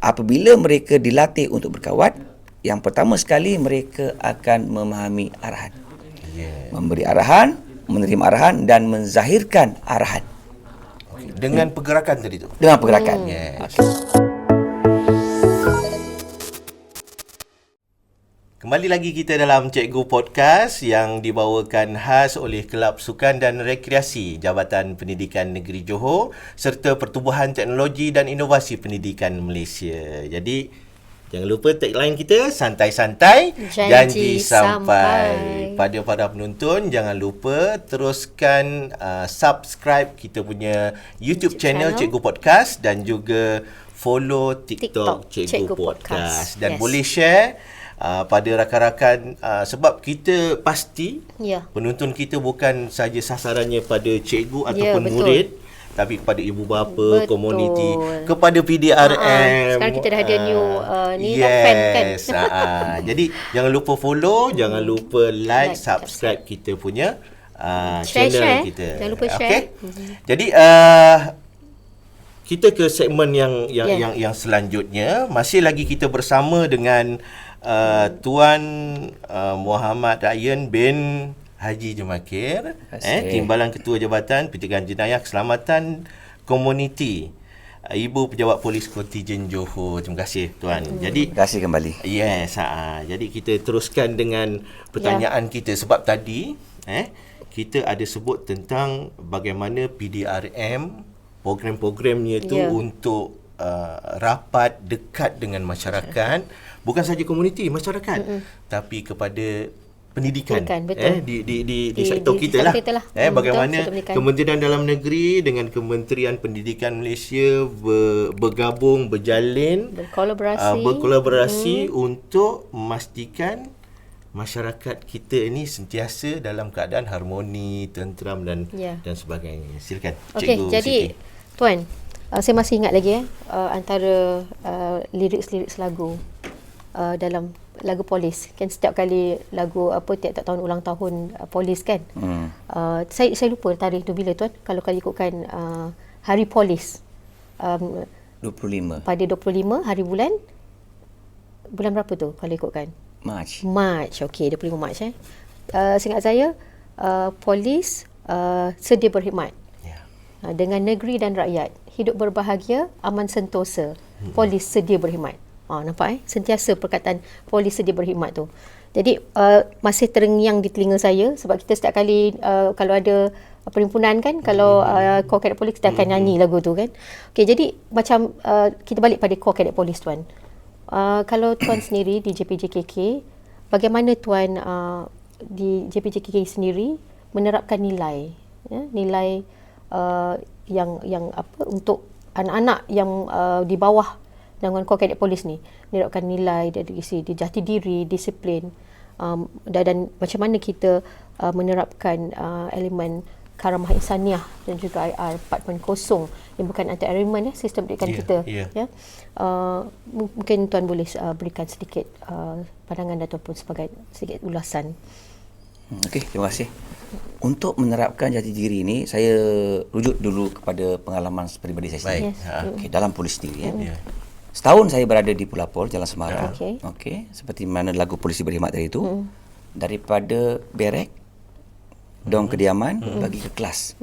apabila mereka dilatih untuk berkawat, yang pertama sekali mereka akan memahami arahan. Memberi arahan, menerima arahan dan menzahirkan arahan Dengan pergerakan tadi tu. dengan pergerakan. Yes. Kembali lagi kita dalam Cikgu Podcast yang dibawakan khas oleh Kelab Sukan dan Rekreasi Jabatan Pendidikan Negeri Johor serta Pertubuhan Teknologi dan Inovasi Pendidikan Malaysia. Jadi jangan lupa tagline kita santai-santai Janji sampai. sampai. Pada para penonton jangan lupa teruskan uh, subscribe kita punya YouTube, YouTube channel, channel. Cikgu Podcast dan juga follow TikTok, TikTok Cikgu, Cikgu Podcast. Podcast. dan Yes. boleh share uh, pada rakan-rakan uh, sebab kita pasti Ya. penonton kita bukan saja sasarannya pada cikgu Ya, ataupun betul. murid tapi kepada ibu bapa, Betul. komuniti, kepada PDRM. Ha-ha. Sekarang kita dah ada new, uh, ni yes. fan kan? ha Jadi jangan lupa follow, jangan lupa like, Like, subscribe kita punya uh, Share, channel share. kita. Jangan lupa share. Okay? Jadi uh, kita ke segmen yang yang Yeah. yang yang selanjutnya masih lagi kita bersama dengan uh, Tuan uh, Muhammad Ryan bin Haji Jemakir eh Timbalan Ketua Jabatan Pencegahan Jenayah Keselamatan Komuniti uh, Ibu Pejabat Polis Kontijen Johor. Terima kasih tuan. Jadi Terima kasih kembali. Yes, ha. jadi kita teruskan dengan pertanyaan ya. kita sebab tadi eh kita ada sebut tentang bagaimana PDRM program-programnya tu Ya. untuk uh, rapat dekat dengan masyarakat, bukan saja komuniti, masyarakat, Mm-mm. tapi kepada pendidikan, betul. eh di di di, di, Di- sektor di- kita lah. kita lah. Eh bagaimana betul, pendidikan. Kementerian Dalam Negeri dengan Kementerian Pendidikan Malaysia ber, bergabung berjalin Berkolaborasi. uh, berkolaborasi hmm. untuk memastikan masyarakat kita ini sentiasa dalam keadaan harmoni, tenteram dan Ya. dan sebagainya. Silakan Okey, Cikgu jadi Siti. tuan, uh, saya masih ingat lagi eh uh, antara uh, lirik-lirik lagu uh, dalam lagu polis. Kan setiap kali lagu apa tiap-tiap tahun ulang tahun uh, polis kan. Hmm. Uh, saya saya lupa tarikh tu bila tuan kalau kali ikutkan uh, hari polis. Um, 25 pada 25 hari bulan bulan berapa tu kalau ikutkan? Mac. Mac. Okey, 25 Mac eh. Uh, seingat saya uh, polis uh, sedia berkhidmat Ya. uh, dengan negeri dan rakyat. Hidup berbahagia, aman sentosa. Polis sedia berkhidmat. Ah nampak eh sentiasa perkataan polis sedia berkhidmat tu. Jadi uh, masih terngiang di telinga saya sebab kita setiap kali uh, kalau ada perhimpunan kan kalau uh, core cadet polis kita akan nyanyi lagu tu kan. Okey jadi macam uh, kita balik pada core cadet polis tuan. Uh, kalau tuan sendiri di JPJKK bagaimana tuan uh, di JPJKK sendiri menerapkan nilai ya, nilai uh, yang yang apa untuk anak-anak yang uh, di bawah dengan core cadet polis ni. Menerapkan nilai dari segi jati diri, disiplin um, dan, dan macam mana kita uh, menerapkan uh, elemen karamah insaniah dan juga IR 4.0 yang bukan anti agreement ya sistem pendidikan Ya, kita ya. ya. Uh, mungkin tuan boleh uh, berikan sedikit uh, pandangan ataupun sebagai sedikit ulasan Okey, terima kasih. Untuk menerapkan jati diri ini, saya rujuk dulu kepada pengalaman peribadi saya sendiri. Baik. Yes. Ha. Okey, dalam polis sendiri. Ya. Ya. Setahun saya berada di Pulapol, Jalan Semarang. Okey. Okey, seperti mana lagu polisi berkhidmat tadi itu. Daripada berek, dong kediaman, bagi ke kelas.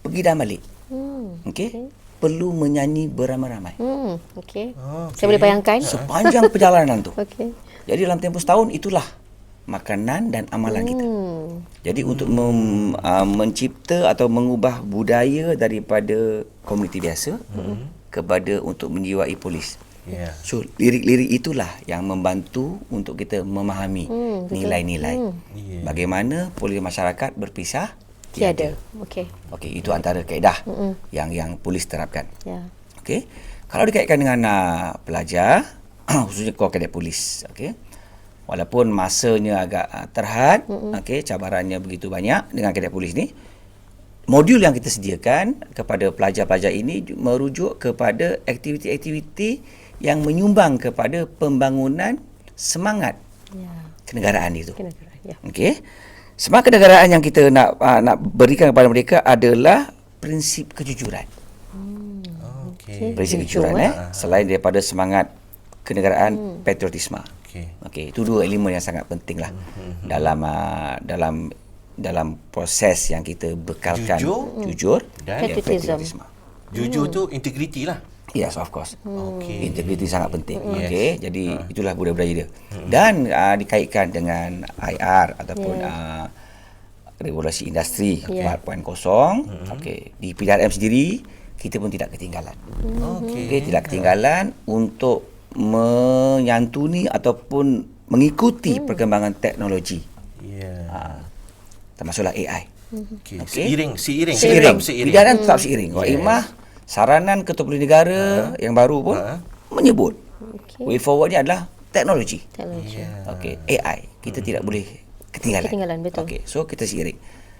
Pergi dan balik. hmm. Okey. Perlu menyanyi beramai-ramai. Hmm, okey. Oh, Saya boleh bayangkan. Sepanjang perjalanan tu. Okey. Jadi dalam tempoh setahun itulah makanan dan amalan kita. Hmm. Jadi untuk mem, uh, mencipta atau mengubah budaya daripada komuniti biasa hmm. kepada untuk menjiwai polis. Ya. So lirik-lirik itulah yang membantu untuk kita memahami Hmm, nilai-nilai. Hmm. Ya. Bagaimana polis masyarakat berpisah Tiada. Okey. Okey, itu antara kaedah yang yang polis terapkan. Ya. Okey. Kalau dikaitkan dengan uh, pelajar khususnya core cadet polis, okey. Walaupun masanya agak uh, terhad, okey, cabarannya begitu banyak dengan cadet polis ni. Modul yang kita sediakan kepada pelajar-pelajar ini ju- merujuk kepada aktiviti-aktiviti yang menyumbang kepada pembangunan semangat Ya. kenegaraan itu. Kena. Ya. Okey. Semangat kenegaraan yang kita nak uh, nak berikan kepada mereka adalah prinsip kejujuran. Okey. Dari segi Jujur, kejujuran eh. Selain daripada semangat kenegaraan, patriotisme. Okey. Okey, itu dua elemen yang sangat penting lah dalam uh, dalam dalam proses yang kita bekalkan Jujur jujur dan Patriotism. Jujur tu integriti lah. Yes, of course. Okey. Integriti sangat penting. Yes. Okey, jadi itulah budaya-budaya dia. Dan uh, dikaitkan dengan IR ataupun uh, revolusi industri Ya. 4.0. Okey, di PDRM sendiri kita pun tidak ketinggalan. Okey. Okey, tidak ketinggalan untuk menyantuni ataupun mengikuti perkembangan teknologi. Ya. Uh, termasuklah AI. Okey. Okey. Seiring, seiring, Seiring. tetap seiring. PDRM tetap seiring. Wak Yes. Imah saranan Ketua Perintah Negara yang baru pun Ha. menyebut Okey. way forwardnya adalah teknologi. Teknologi. Ya. Okey, AI. Kita tidak boleh ketinggalan. Ketinggalan, betul. Okey, so kita seiring.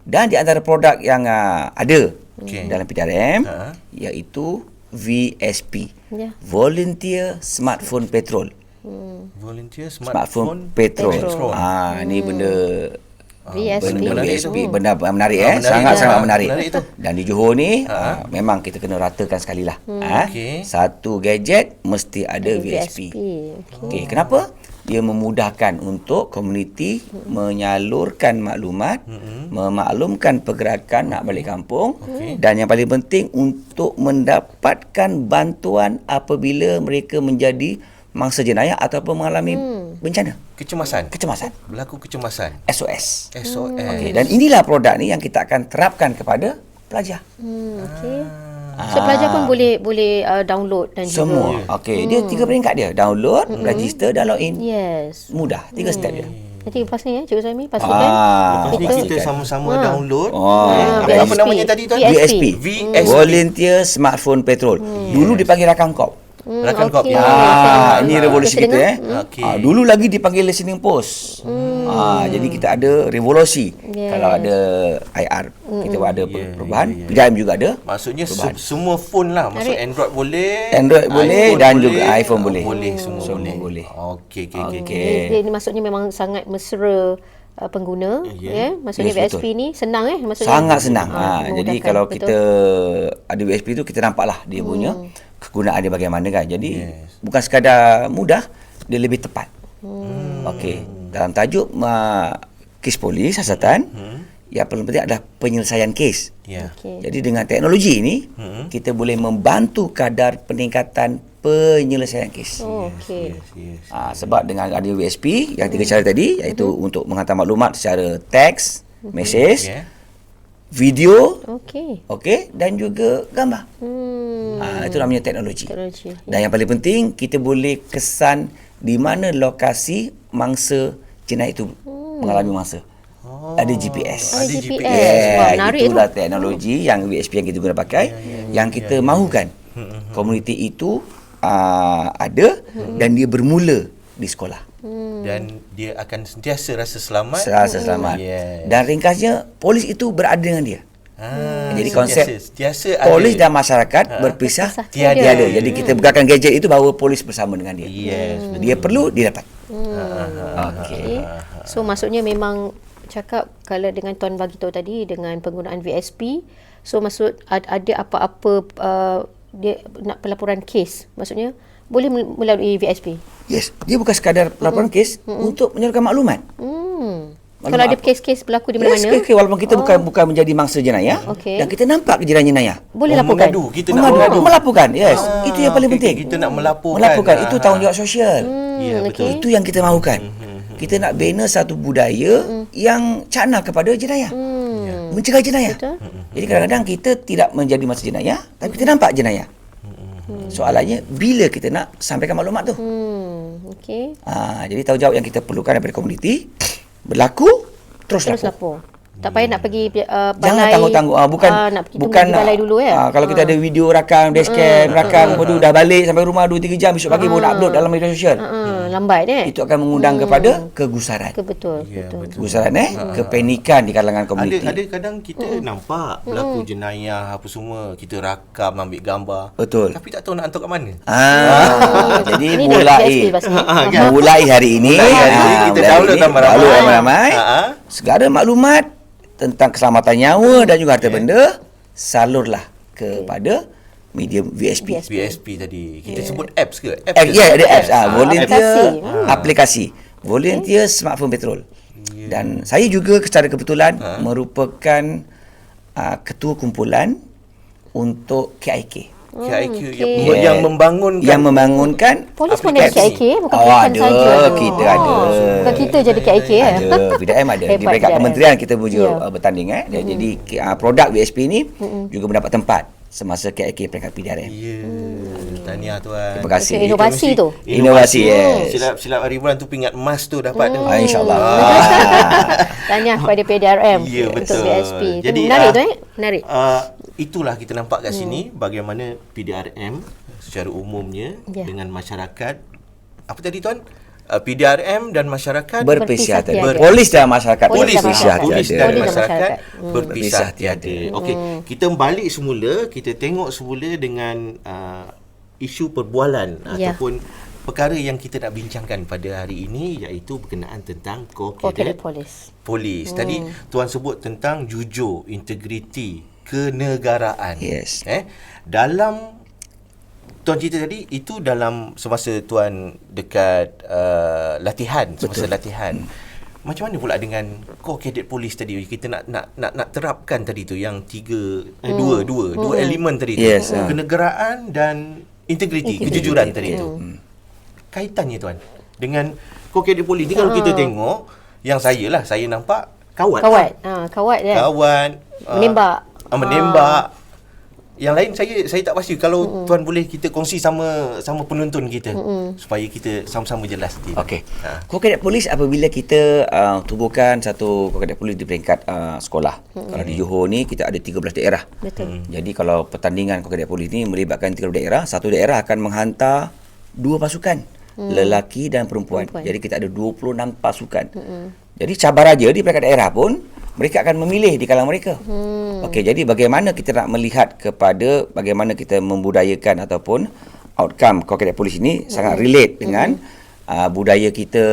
Dan di antara produk yang uh, ada Okey. dalam PDRM Ha. iaitu VSP. Ya. Volunteer Smartphone Patrol. Volunteer Smartphone, smartphone, Patrol. Patrol. Ah, ni benda VSP. benda Menarik VSP benda menarik Ah, eh menarik sangat tu. sangat Ah, menarik. menarik tu. Dan di Johor ni ah, memang kita kena ratakan sekali lah. Ah, Okey. Satu gadget mesti ada VSP. VSP. Okey. Okey, kenapa? Dia memudahkan untuk komuniti menyalurkan maklumat, memaklumkan pergerakan nak balik kampung dan yang paling penting untuk mendapatkan bantuan apabila mereka menjadi mangsa jenayah ataupun mengalami bencana, Kecemasan. kecemasan, Berlaku kecemasan. SOS. SOS. Okey, dan inilah produk ni yang kita akan terapkan kepada pelajar. Hmm, okey. So pelajar pun boleh boleh uh, download dan juga Semua. Okey, dia tiga peringkat dia. Download, register dan login. Yes. Mudah, tiga step dia. Nanti lepas ni ya Cikgu Sami pastikan Ah, Lepas ni kita sama-sama Ha. download. Oh, Eh, Ah, apa, namanya tadi tu? VSP. VSP. VSP. Volunteer Smartphone Patrol. Dulu dipanggil rakam kop. Hmm, Rakan okey. kopi. Ah, ini revolusi kita eh. Okey. Ah, dulu lagi dipanggil listening post. Ah, jadi kita ada revolusi. Yes. Kalau ada IR, kita ada Yeah, perubahan. yeah, yeah. PDM juga ada. Maksudnya se- semua phone lah. Maksud. Android boleh. Android boleh dan juga iPhone boleh. Boleh, semua, Semua boleh. boleh. Okey, okey, okey. Okey. Dia, dia ni maksudnya memang sangat mesra uh, pengguna Ya. ya. Maksudnya Yes, VSP ni senang eh maksudnya. Sangat senang. Ah, Ha, jadi kalau betul. kita ada USP tu kita nampaklah dia punya kegunaan dia bagaimana kan. Jadi Yes. bukan sekadar mudah, dia lebih tepat. Okey. Dalam tajuk uh, kes polis siasatan, yang paling penting adalah penyelesaian kes. Ya. Okey. Jadi dengan teknologi ini Hmm. kita boleh membantu kadar peningkatan penyelesaian kes. Oh, okey. Yes, yes. Ha, sebab dengan ada USP yang tiga cara tadi iaitu untuk menghantar maklumat secara teks, message, Okay. Video, Okey. okey dan juga gambar. Hmm. Ha, itu namanya teknologi. Teknologi. Dan yang paling penting kita boleh kesan di mana lokasi mangsa jenayah itu mengalami mangsa. Oh. Ada GPS. Ada GPS. Wah, Yeah, menarik itulah tu. teknologi yang USP yang kita guna pakai yang kita mahukan komuniti itu uh, ada dan dia bermula di sekolah. Dan dia akan sentiasa rasa selamat. Serasa selamat. Yes. Dan ringkasnya polis itu berada dengan dia. Ah, Jadi sentiasa- konsep sentiasa ada. Polis dan masyarakat berpisah Berpisah tiada. tiada. Jadi kita bekalkan gadget itu bahawa polis bersama dengan dia. Yes, Dia perlu dia dapat. Okey. So maksudnya memang cakap kalau dengan tuan bagi tahu tadi dengan penggunaan VSP, so maksud ad- ada apa-apa uh, dia nak pelaporan kes, maksudnya boleh mel- melalui VSP. Yes, dia bukan sekadar laporan kes untuk menyalurkan maklumat. Hmm. Maklumat Kalau ada kes-kes berlaku di Yes, mana-mana, okay, walaupun kita bukan bukan menjadi mangsa jenayah Okey. dan kita nampak kejadian jenayah. boleh Oh, laporkan. mengadu. Kita nak Mengadu, mengadu. melaporkan. Yes, Ah, itu yang paling okey, penting. kita nak melaporkan. Melaporkan Ah, itu tanggungjawab sosial. Hmm, Ya, betul. okey. Itu yang kita mahukan. Kita nak bina satu budaya yang cana kepada jenayah. Hmm. Mencegah jenayah. Betul. Jadi kadang-kadang kita tidak menjadi masa jenayah tapi kita nampak jenayah. Soalannya bila kita nak sampaikan maklumat tu? Hmm, okey. Ha, jadi tanggungjawab yang kita perlukan daripada komuniti berlaku terus, Terus lapor. lapor. Tak payah nak pergi uh, balai. Jangan tangguh-tangguh. Ah, bukan ah, nak pergi bukan di balai dulu ya. ah, kalau kita ada video rakam, dashcam, rakam, kemudian dah balik sampai rumah 2 3 jam besok pagi baru nak upload dalam media sosial. Ah, lambat eh. Itu akan mengundang kepada kegusaran. Ke betul, Ya, betul. Kegusaran eh, kepanikan di kalangan Ada komuniti. ada kadang kita nampak berlaku jenayah apa semua, kita rakam ambil gambar. Betul. Tapi tak tahu nak hantar kat mana. Ah, jadi mulai pastinya. mulai hari ini Mulai hari ini kita download ramai-ramai. Segala maklumat tentang keselamatan nyawa dan juga harta benda salurlah kepada medium VSP. VSP. VSP tadi. Kita sebut apps ke? Apps Eh, ya, ada apps. Ah, volunteer aplikasi. aplikasi. Volunteer smartphone patrol. Dan saya juga secara kebetulan merupakan uh, ketua kumpulan untuk KIK. KIQ Hmm, yang, okey. yang membangunkan yang membangunkan Polis pun ada. KIK eh, bukan oh, bukan ada, saja. kita Oh, ada. Bukan kita jadi KIK eh. Ada, PDM ada. Di peringkat kementerian kita pun juga Ya. uh, bertanding eh. Dan Jadi uh, produk VSP ni juga mendapat tempat semasa KIK peringkat PDRM. Ya. Tahniah tuan. Terima kasih. Itu inovasi tu. Inovasi, yes. Silap silap hari bulan tu pingat emas tu dapat tu. Ah, InsyaAllah. Tanya kepada PDRM Ya untuk betul. VSP. Itu Jadi menarik ah, tu eh. Menarik. Uh, itulah kita nampak kat sini bagaimana PDRM secara umumnya Ya. dengan masyarakat apa tadi tuan? Uh, PDRM dan masyarakat Berpisah tiada. tiada. Polis dan masyarakat Polis dan berpisah masyarakat. polis tiada. dan Polis dan masyarakat masyarakat. Hmm. berpisah tiada. Okey, kita balik semula, kita tengok semula dengan uh, isu perbualan Ya. ataupun perkara yang kita nak bincangkan pada hari ini iaitu berkenaan tentang Kau co-cadet polis. polis. Tadi tuan sebut tentang jujur, integriti, kenegaraan. Yes. Eh, dalam tuan cerita tadi itu dalam semasa tuan dekat uh, latihan, semasa Betul. latihan. Macam mana pula dengan core cadet polis tadi kita nak nak nak nak terapkan tadi tu yang tiga eh, dua dua dua elemen tadi tu. Yes, ah. Kenegaraan dan integriti, kejujuran tadi tu. Kaitannya tuan dengan core cadet polis ni kalau kita tengok yang saya lah saya nampak kawat. Kawat. Ha, kawat dia. Kawan ah, Menembak. Ah, menembak. Yang lain saya saya tak pasti kalau mm tuan boleh kita kongsi sama sama penonton kita mm supaya kita sama-sama jelas nanti. Okey. Ha. Kau kadet polis apabila kita uh, tubuhkan satu kau kadet polis di peringkat uh, sekolah. Hmm. Kalau di Johor ni kita ada 13 daerah. Betul. Jadi kalau pertandingan kau kadet polis ni melibatkan 13 daerah, satu daerah akan menghantar dua pasukan, hmm. lelaki dan perempuan. Perempuan. Jadi kita ada 26 pasukan. Hmm. Jadi cabar raja di peringkat daerah pun mereka akan memilih di kalangan mereka. Hmm. Okey, jadi bagaimana kita nak melihat kepada bagaimana kita membudayakan ataupun outcome kadet polis ini hmm. sangat relate dengan hmm. uh, budaya kita,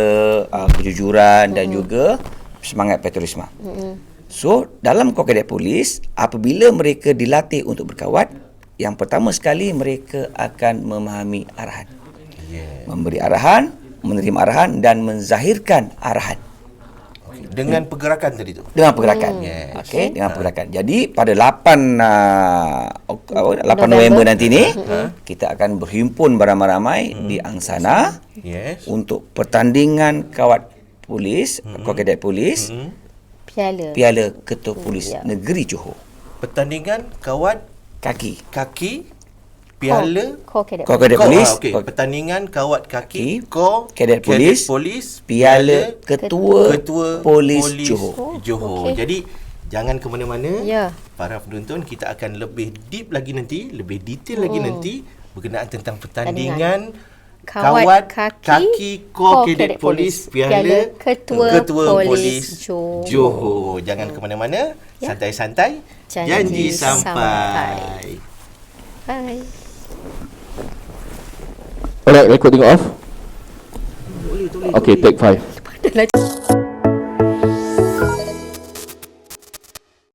uh, kejujuran hmm. dan juga semangat patriotisme. Hmm. So, dalam kadet polis, apabila mereka dilatih untuk berkawat, yang pertama sekali mereka akan memahami arahan. Yeah. Memberi arahan, menerima arahan dan menzahirkan arahan Dengan pergerakan tadi tu. dengan pergerakan. Yes. Okey, dengan pergerakan. Jadi pada 8 uh, ok- apa, 8 November, November. nanti ni kita akan berhimpun beramai-ramai di Angsana Yes. untuk pertandingan kawat polis, kawat kadet polis, Piala. Piala Ketua Polis Ya. Negeri Johor. Pertandingan kawat Kaki. kaki piala Kau kadet. Kadet polis, ah, okey. kau- Pertandingan kawat kaki, Kaki, ko kadet polis, polis Piala Ketua, Ketua Polis, Polis Johor. Oh, Johor. okey. Jadi jangan ke mana-mana. Ya. Para penonton kita akan lebih deep lagi nanti, lebih detail lagi nanti berkenaan tentang pertandingan Kawat kaki, kaki Ko ko Cadet cadet polis Polis, piala Piala Ketua Polis polis Johor. Johor. Jangan ke mana-mana. Ya. Santai-santai. Janji Janji sampai. sampai. Bye. Alright, recording off. Boleh, boleh. Okay, take five. Dah lah.